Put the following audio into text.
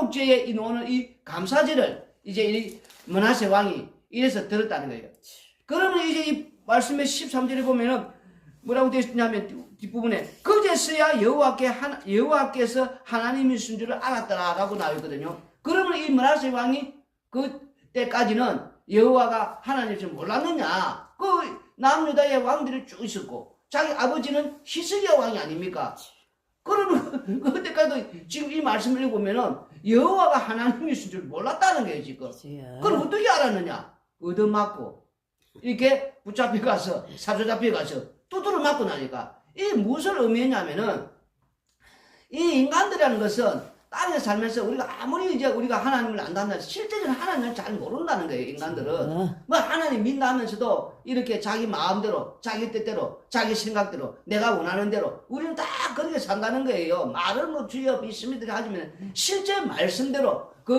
화목제에 이노는 이 감사제를 이제 이 문하세 왕이 이래서 들었다는 거예요. 그러면 이제 이 말씀의 13절에 보면은 뭐라고 되어 있냐면 뒷- 뒷부분에 그제서야 여호와께 하나, 여호와께서 하나님이신 줄을 알았더라라고 나와 있거든요. 그러면 이 문하세 왕이 그때까지는 여호와가 하나님인 줄 몰랐느냐? 그 남유다의 왕들이 쭉 있었고 자기 아버지는 히스기야 왕이 아닙니까? 그러면 그때까지도 지금 이 말씀을 읽으면은 여호와가 하나님이신 줄 몰랐다는 거예요 지금. 그럼 어떻게 알았느냐? 얻어맞고 이렇게 붙잡혀 가서 사로잡혀 가서 두드려 맞고 나니까 이게 무엇을 의미했냐면은 이 인간들이라는 것은 땅에 살면서 우리가 아무리 이제 우리가 하나님을 안다면 실제적으로 하나님을 잘 모른다는 거예요 인간들은. 어, 뭐 하나님 믿다 하면서도 이렇게 자기 마음대로 자기 뜻대로 자기 생각대로 내가 원하는 대로 우리는 다 그렇게 산다는 거예요. 말은 뭐 주여 믿습니다. 하지만 실제 말씀대로 그